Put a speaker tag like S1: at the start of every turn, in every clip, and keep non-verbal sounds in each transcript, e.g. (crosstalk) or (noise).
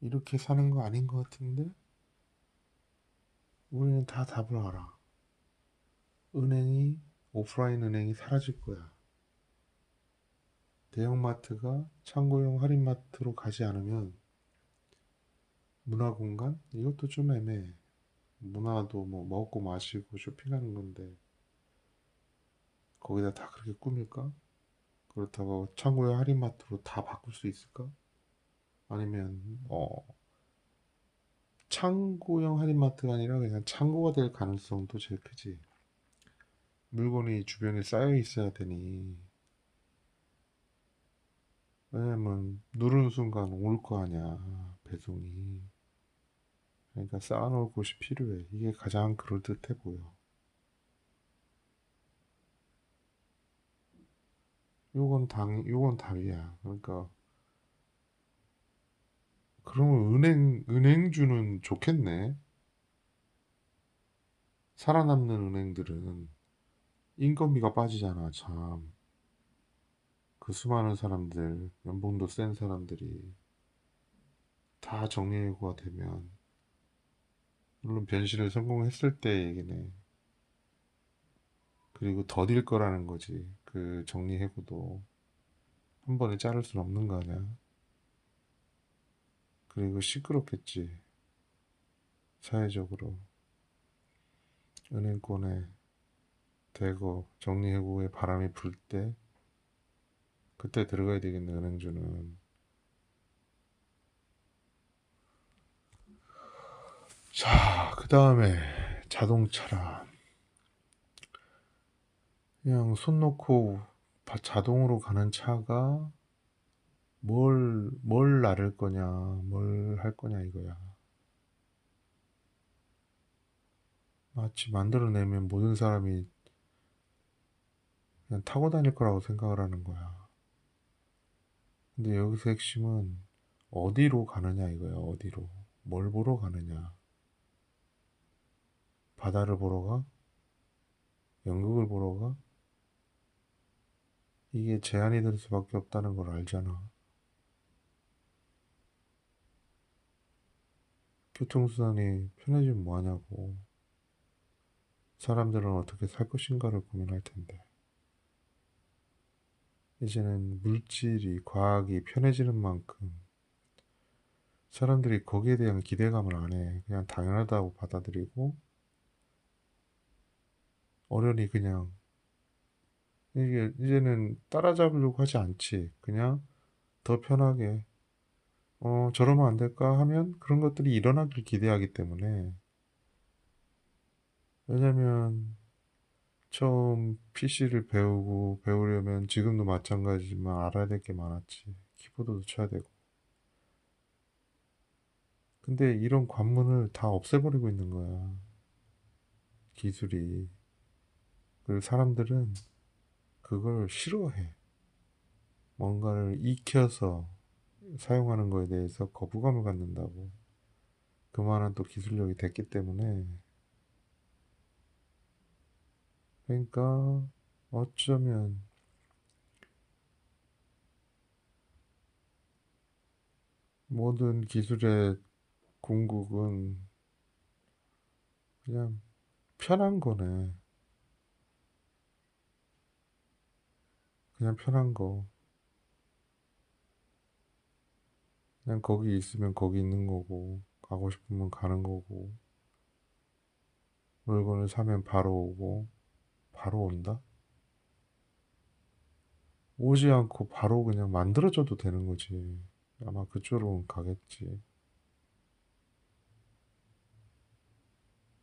S1: 이렇게 사는 거 아닌 것 같은데? 우리는 다 답을 알아. 은행이, 오프라인 은행이 사라질 거야. 대형마트가 창고형 할인마트로 가지 않으면 문화공간? 이것도 좀 애매해. 문화도 뭐 먹고 마시고 쇼핑하는 건데 거기다 다 그렇게 꾸밀까? 그렇다고 창고형 할인마트로 다 바꿀 수 있을까? 아니면 어 창고형 할인마트가 아니라 그냥 창고가 될 가능성도 제일 크지. 물건이 주변에 쌓여 있어야 되니 왜냐면 누르는 순간 올 거 아니야 배송이. 그러니까 쌓아놓을 곳이 필요해. 이게 가장 그럴듯해 보여. 요건 당, 요건 답이야. 그러니까 그러면 은행 은행주는 좋겠네. 살아남는 은행들은 인건비가 빠지잖아, 참. 그 수많은 사람들, 연봉도 센 사람들이 다 정리해고가 되면 물론 변신을 성공했을 때 얘기네. 그리고 더딜 거라는 거지. 그 정리해고도 한 번에 자를 순 없는 거 아니야. 그리고 시끄럽겠지. 사회적으로. 은행권에 대거 정리해고의 바람이 불 때 그때 들어가야 되겠네 은행주는. 자, 그 다음에 자동차라. 그냥 손 놓고 바- 자동으로 가는 차가 뭘, 뭘 나를 거냐, 뭘 할 거냐 이거야. 마치 만들어내면 모든 사람이 그냥 타고 다닐 거라고 생각을 하는 거야. 근데 여기서 핵심은 어디로 가느냐 이거야, 어디로. 뭘 보러 가느냐. 바다를 보러 가? 연극을 보러 가? 이게 제한이 될 수밖에 없다는 걸 알잖아. 교통수단이 편해지면 뭐하냐고. 사람들은 어떻게 살 것인가를 고민할 텐데. 이제는 물질이, 과학이 편해지는 만큼 사람들이 거기에 대한 기대감을 안 해. 그냥 당연하다고 받아들이고, 어련히 그냥, 이게, 이제는 따라잡으려고 하지 않지. 그냥 더 편하게, 어, 저러면 안 될까 하면 그런 것들이 일어나길 기대하기 때문에. 왜냐면, 처음 PC를 배우고 배우려면 지금도 마찬가지지만 알아야 될 게 많았지. 키보드도 쳐야 되고. 근데 이런 관문을 다 없애버리고 있는 거야. 기술이. 그리고 사람들은 그걸 싫어해. 뭔가를 익혀서 사용하는 거에 대해서 거부감을 갖는다고. 그만한 또 기술력이 됐기 때문에. 그러니까 어쩌면 모든 기술의 궁극은 그냥 편한 거네. 그냥 편한 거. 그냥 거기 있으면 거기 있는 거고, 가고 싶으면 가는 거고, 물건을 사면 바로 오고, 바로 온다? 오지 않고 바로 그냥 만들어줘도 되는 거지. 아마 그쪽으로 가겠지.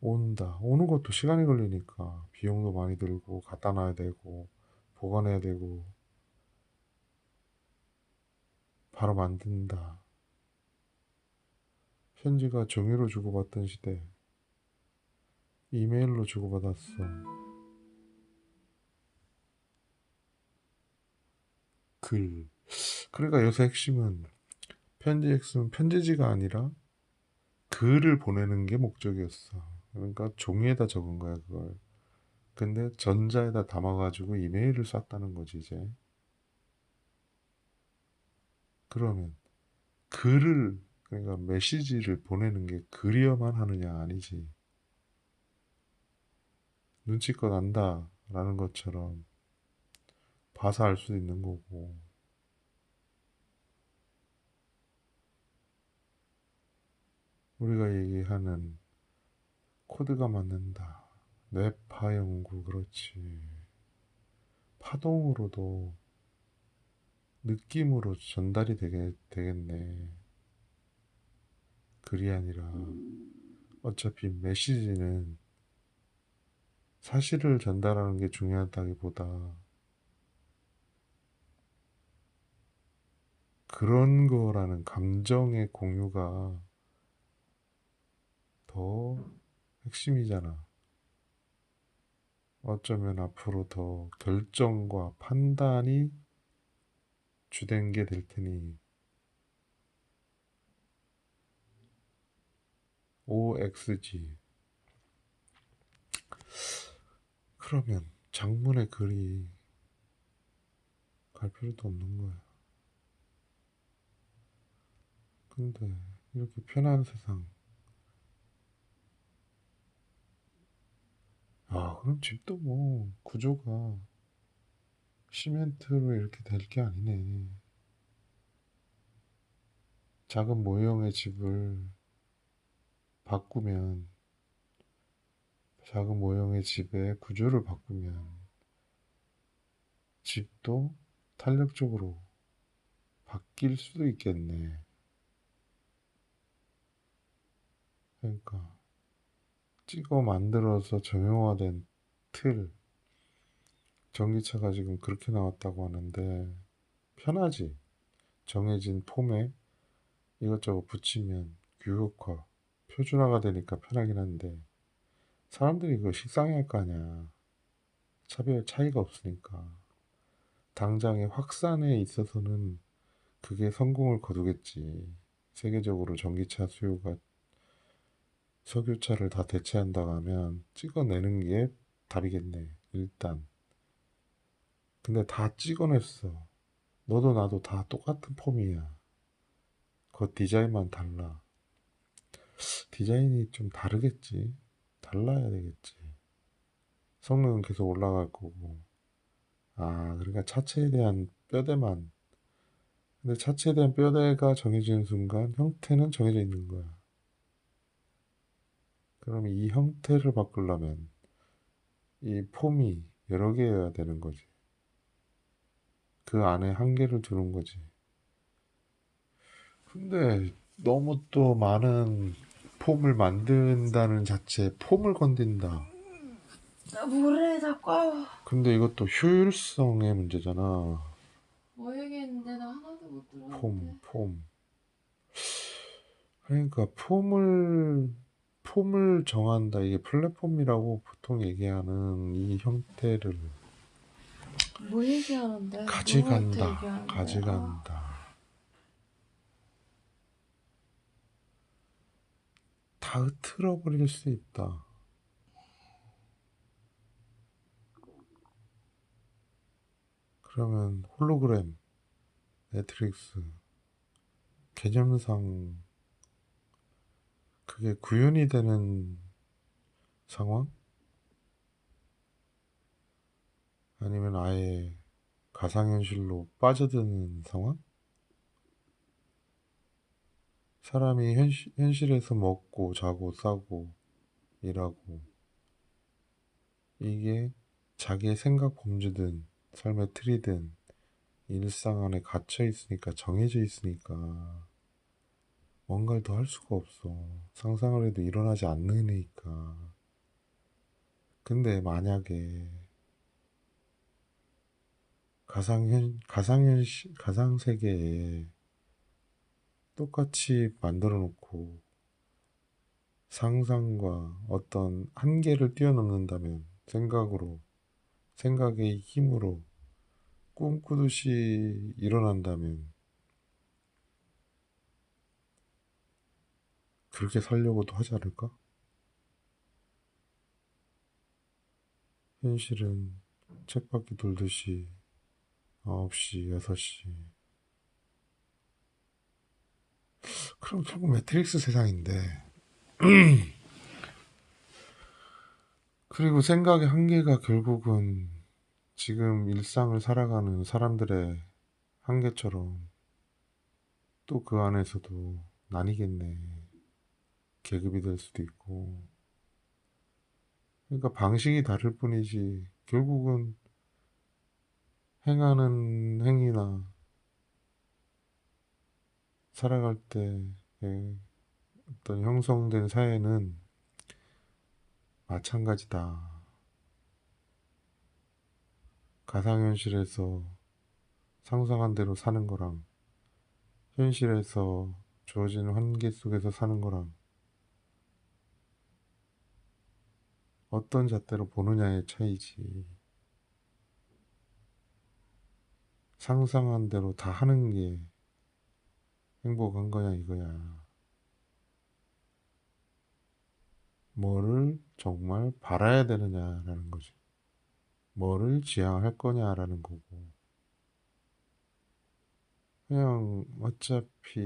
S1: 온다. 오는 것도 시간이 걸리니까 비용도 많이 들고 갖다 놔야 되고 보관해야 되고 바로 만든다. 편지가 종이로 주고받던 시대 이메일로 주고받았어. 글. 그러니까 요새 핵심은 편지 핵심은 편지지가 아니라 글을 보내는 게 목적이었어. 그러니까 종이에다 적은 거야, 그걸. 근데 전자에다 담아가지고 이메일을 쐈다는 거지, 이제. 그러면 글을, 그러니까 메시지를 보내는 게 그리어만 하느냐 아니지. 눈치껏 안다 라는 것처럼 봐서 알 수도 있는 거고. 우리가 얘기하는 코드가 맞는다. 뇌파 연구 그렇지. 파동으로도 느낌으로 전달이 되게, 되겠네. 글이 아니라 어차피 메시지는 사실을 전달하는 게 중요하다기보다 그런 거라는 감정의 공유가 더 핵심이잖아. 어쩌면 앞으로 더 결정과 판단이 주된 게 될 테니 OXG 그러면 장문의 글이 갈 필요도 없는 거야. 근데 이렇게 편한 세상 아 그럼 집도 뭐 구조가 시멘트로 이렇게 될 게 아니네. 작은 모형의 집을 바꾸면 작은 모형의 집의 구조를 바꾸면 집도 탄력적으로 바뀔 수도 있겠네. 그러니까 찍어 만들어서 정형화된 틀 전기차가 지금 그렇게 나왔다고 하는데 편하지. 정해진 폼에 이것저것 붙이면 규격화, 표준화가 되니까 편하긴 한데 사람들이 그거 식상해 할 거 아니야. 차별 차이가 없으니까. 당장의 확산에 있어서는 그게 성공을 거두겠지. 세계적으로 전기차 수요가 석유차를 다 대체한다고 하면 찍어내는 게 답이겠네. 일단. 근데 다 찍어냈어. 너도 나도 다 똑같은 폼이야. 그 디자인만 달라. 디자인이 좀 다르겠지. 달라야 되겠지. 성능은 계속 올라갈 거고. 아, 그러니까 차체에 대한 뼈대만. 근데 차체에 대한 뼈대가 정해지는 순간 형태는 정해져 있는 거야. 그럼 이 형태를 바꾸려면 이 폼이 여러 개여야 되는 거지. 그 안에 한계를 두는 거지. 근데 너무 또 많은 폼을 만든다는 자체 폼을 건든다.
S2: 나 뭐래 자꾸 아유.
S1: 근데 이것도 효율성의 문제잖아.
S2: 뭐 얘기했는데 나 하나도 못 들었는데
S1: 폼, 폼. 그러니까 폼을 폼을 정한다. 이게 플랫폼이라고 보통 얘기하는 이 형태를
S2: 뭐 얘기하는데
S1: 가져간다.
S2: 누구한테 얘기하는데?
S1: 가져간다. 다 흐트러 버릴 수 있다. 그러면 홀로그램, 매트릭스, 개념상 그게 구현이 되는 상황? 아니면 아예 가상현실로 빠져드는 상황? 사람이 현실, 현실에서 먹고 자고 싸고 일하고 이게 자기의 생각 범주든 삶의 틀이든 일상 안에 갇혀 있으니까 정해져 있으니까 뭔가를 더 할 수가 없어. 상상을 해도 일어나지 않으니까. 근데 만약에 가상현 가상현실 가상세계에 똑같이 만들어 놓고 상상과 어떤 한계를 뛰어넘는다면 생각으로 생각의 힘으로 꿈꾸듯이 일어난다면 그렇게 살려고도 하지 않을까? 현실은 책바퀴 돌듯이 9시, 6시 그럼 결국 매트릭스 세상인데. (clears throat) 그리고 생각의 한계가 결국은 지금 일상을 살아가는 사람들의 한계처럼 또 그 안에서도 나뉘겠네. 계급이 될 수도 있고. 그러니까 방식이 다를 뿐이지 결국은 행하는 행위나 살아갈 때의 어떤 형성된 사회는 마찬가지다. 가상현실에서 상상한 대로 사는 거랑 현실에서 주어진 환기 속에서 사는 거랑 어떤 잣대로 보느냐의 차이지. 상상한 대로 다 하는 게 행복한 거냐 이거야. 뭐를 정말 바라야 되느냐라는 거지. 뭐를 지향할 거냐라는 거고. 그냥 어차피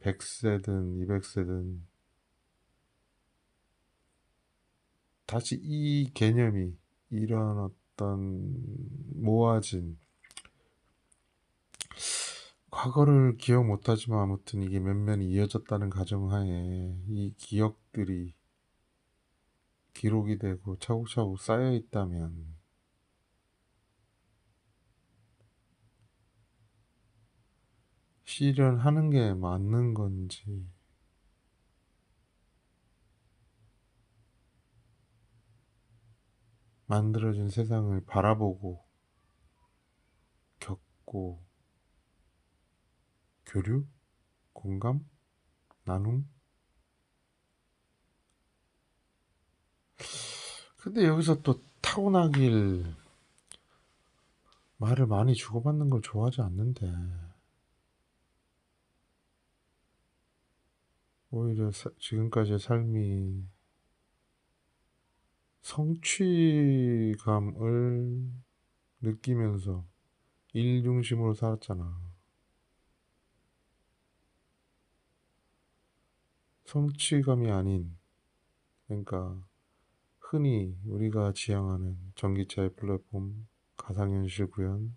S1: 100세든 200세든 다시 이 개념이 이런 어떤 모아진 과거를 기억 못하지만 아무튼 이게 면면이 이어졌다는 가정하에 이 기억들이 기록이 되고 차곡차곡 쌓여 있다면 실현하는 게 맞는 건지 만들어진 세상을 바라보고 겪고 교류, 공감, 나눔. 근데 여기서 또 타고나길 말을 많이 주고받는 걸 좋아하지 않는데 오히려 사- 지금까지의 삶이 성취감을 느끼면서 일 중심으로 살았잖아. 성취감이 아닌, 그러니까 흔히 우리가 지향하는 전기차의 플랫폼, 가상현실 구현,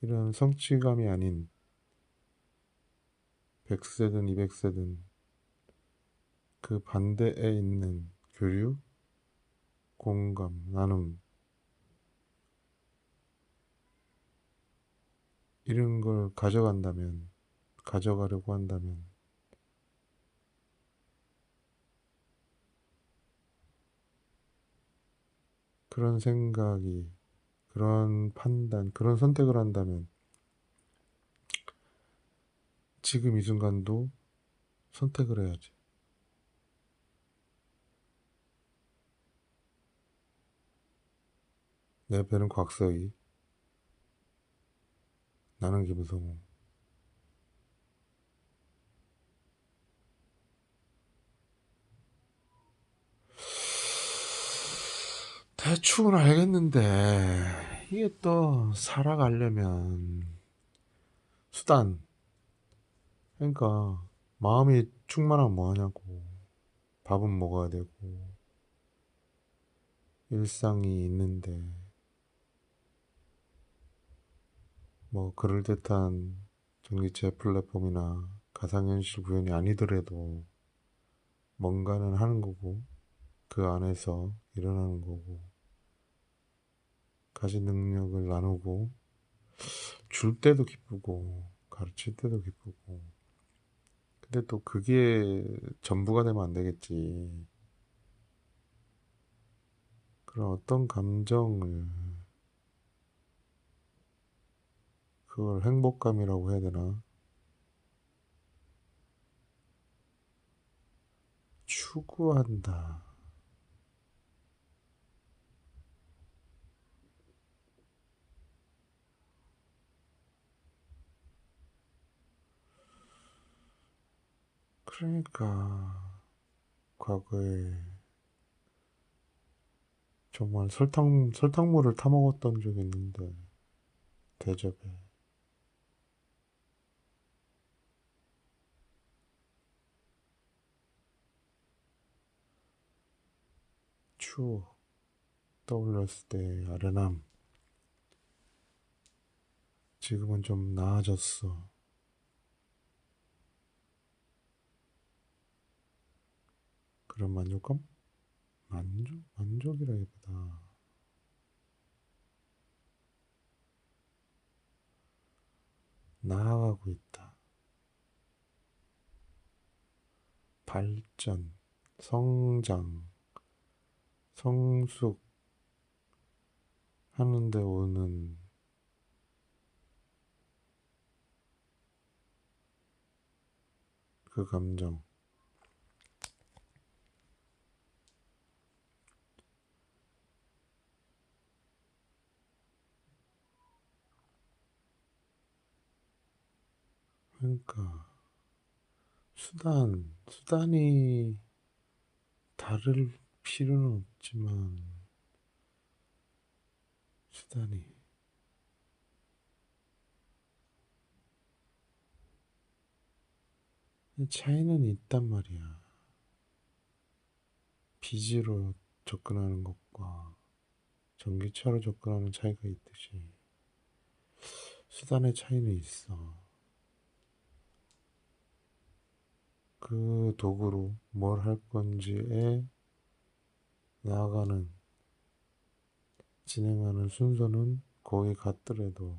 S1: 이런 성취감이 아닌 100세든 200세든 그 반대에 있는 교류, 공감, 나눔 이런 걸 가져간다면, 가져가려고 한다면 그런 생각이, 그런 판단, 그런 선택을 한다면 지금 이 순간도 선택을 해야지. 내 배는 곽서희, 나는 김성호. 대충은 알겠는데 이게 또 살아가려면 수단. 그러니까 마음이 충만하면 뭐하냐고. 밥은 먹어야 되고. 일상이 있는데. 뭐 그럴듯한 전기차 플랫폼이나 가상현실 구현이 아니더라도 뭔가는 하는 거고 그 안에서 일어나는 거고 가진 능력을 나누고 줄 때도 기쁘고 가르칠 때도 기쁘고. 근데 또 그게 전부가 되면 안 되겠지. 그런 어떤 감정을 그걸 행복감이라고 해야 되나? 추구한다 그러니까 과거에 정말 설탕 설탕물을 타 먹었던 적이 있는데 대접에. 추워. 떠올렸을 때 아련함. 지금은 좀 나아졌어. 그런 만족감? 만족? 만족이라기보다 나아가고 있다. 발전, 성장, 성숙 하는데 오는 그 감정. 그러니까 수단, 수단이 다를 필요는 없지만 수단이 차이는 있단 말이야. 비지로 접근하는 것과 전기차로 접근하는 차이가 있듯이 수단의 차이는 있어. 그 도구로 뭘 할 건지에 나아가는 진행하는 순서는 거의 같더라도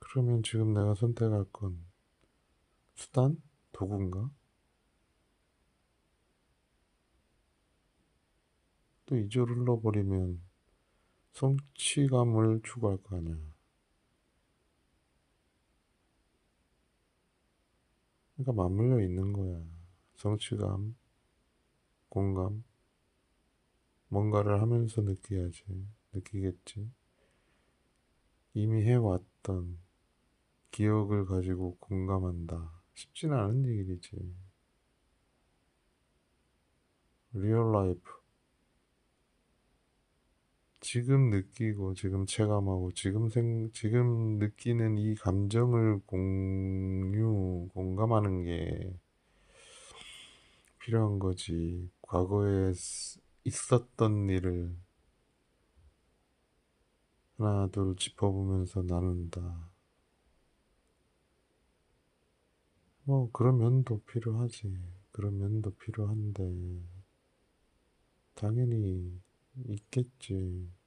S1: 그러면 지금 내가 선택할 건 수단? 도구인가? 또 이조를 흘러버리면 성취감을 추구할 거 아니야. 그러니까 맞물려 있는 거야. 성취감, 공감, 뭔가를 하면서 느껴야지. 느끼겠지. 이미 해왔던 기억을 가지고 공감한다. 쉽지는 않은 일이지. 리얼 라이프. 지금 느끼고, 지금 체감하고, 지금 생, 지금 느끼는 이 감정을 공유, 공감하는 게 필요한 거지. 과거에 있었던 일을 하나, 둘 짚어보면서 나눈다. 뭐, 그런 면도 필요하지. 그런 면도 필요한데, 당연히 있겠지.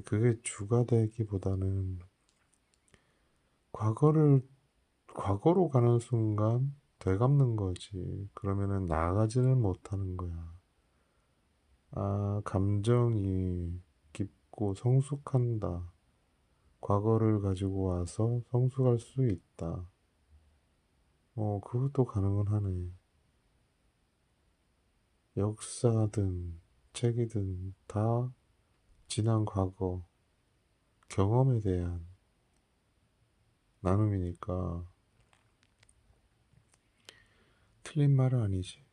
S1: 그게 주가 되기보다는 과거를 과거로 가는 순간 되갚는 거지. 그러면은 나아가지는 못하는 거야. 아, 감정이 깊고 성숙한다. 과거를 가지고 와서 성숙할 수 있다. 어, 그것도 가능은 하네. 역사든 책이든 다 지난 과거 경험에 대한 나눔이니까 틀린 말은 아니지.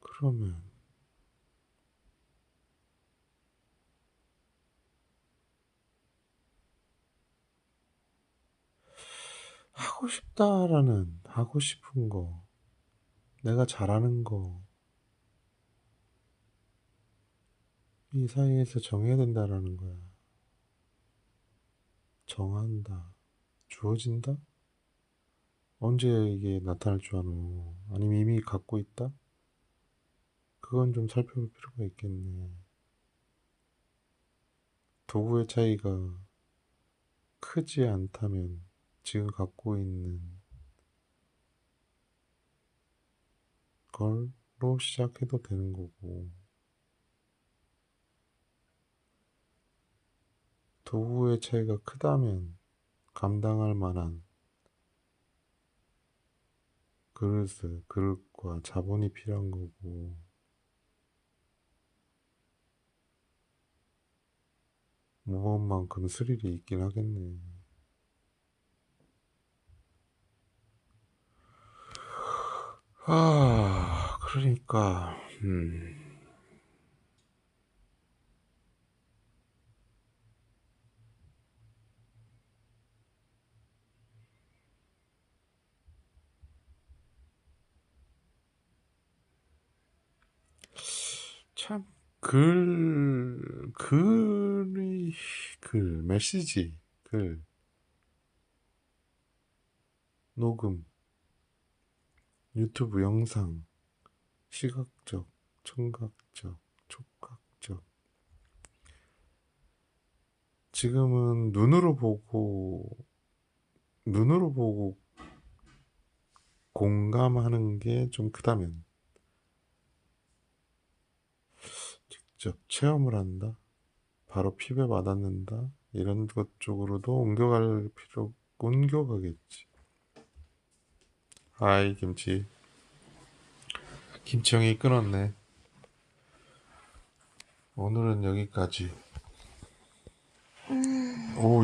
S1: 그러면 하고 싶다라는 하고 싶은 거, 내가 잘하는 거, 이 사이에서 정해야 된다라는 거야. 정한다. 주어진다? 언제 이게 나타날 줄 아노? 아니면 이미 갖고 있다? 그건 좀 살펴볼 필요가 있겠네. 도구의 차이가 크지 않다면 지금 갖고 있는 걸로 시작해도 되는 거고, 도구의 차이가 크다면 감당할 만한 그릇을, 그릇과 자본이 필요한 거고, 무언만큼 스릴이 있긴 하겠네. 아, 그러니까, 음. 참, 글, 글이, 글, 메시지, 글, 녹음, 유튜브 영상, 시각적, 청각적, 촉각적. 지금은 눈으로 보고, 눈으로 보고 공감하는 게 좀 크다면, 직접 체험을 한다, 바로 피부에 와닿는다, 이런 것 쪽으로도 옮겨갈 필요, 옮겨가겠지. 아이, 김치. 김치형이 끊었네. 오늘은 여기까지. 오,